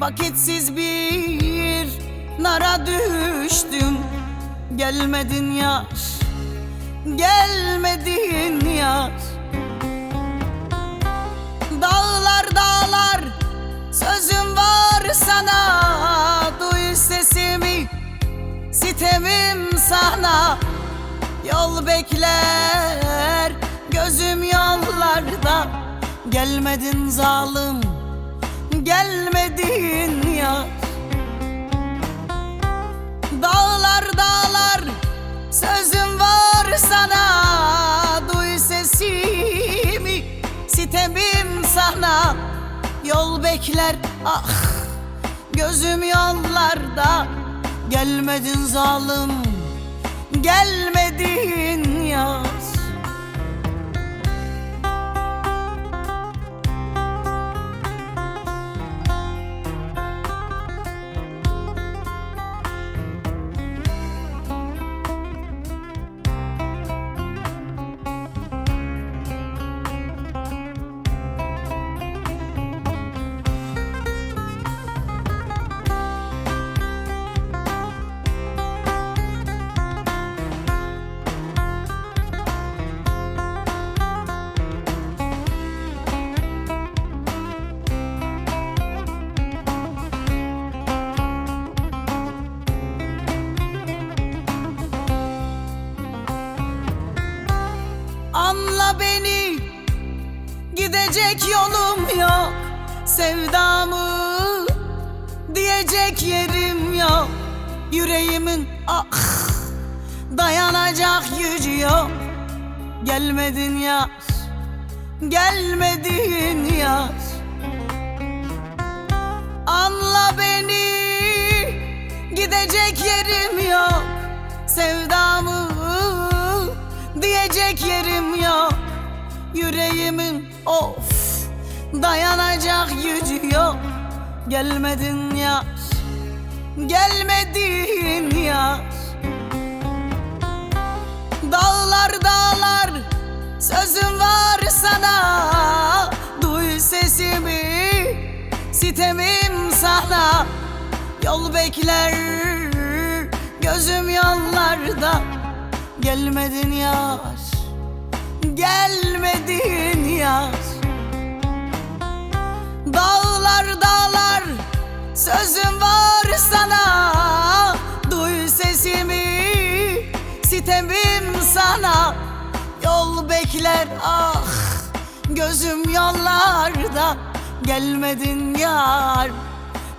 Vakitsiz bir nara düştüm. Gelmedin yar Gelmedin yar. Dağlar dağlar Sözüm var sana. Duy sesimi Sitemim sana. Yol bekler Gözüm yollarda. Gelmedin zalim Gelmedin yar Dağlar dağlar Sözüm var sana. Duy sesimi Sitemim sana. Yol bekler ah Gözüm yollarda. Gelmedin zalim Gelmedin yar Anla beni. Gidecek yolum yok. Sevdamı Diyecek yerim yok. Yüreğimin ah Dayanacak gücü yok. Gelmedin yar Gelmedin yar Anla beni. Gidecek yerim yok. Sevdamı Diyecek yerim Yüreğimin of Dayanacak gücü yok. Gelmedin ya Gelmedin ya Dağlar dağlar Sözüm var sana. Duy sesimi Sitemim sana. Yol bekler Gözüm yollarda. Gelmedin yar Gelmedin yar Dağlar dağlar Sözüm var sana. Duy sesimi Sitemim sana. Yol bekler ah Gözüm yollarda. Gelmedin yar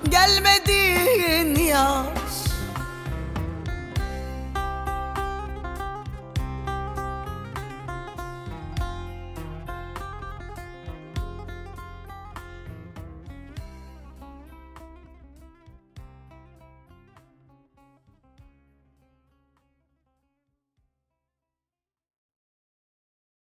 Gelmedin yar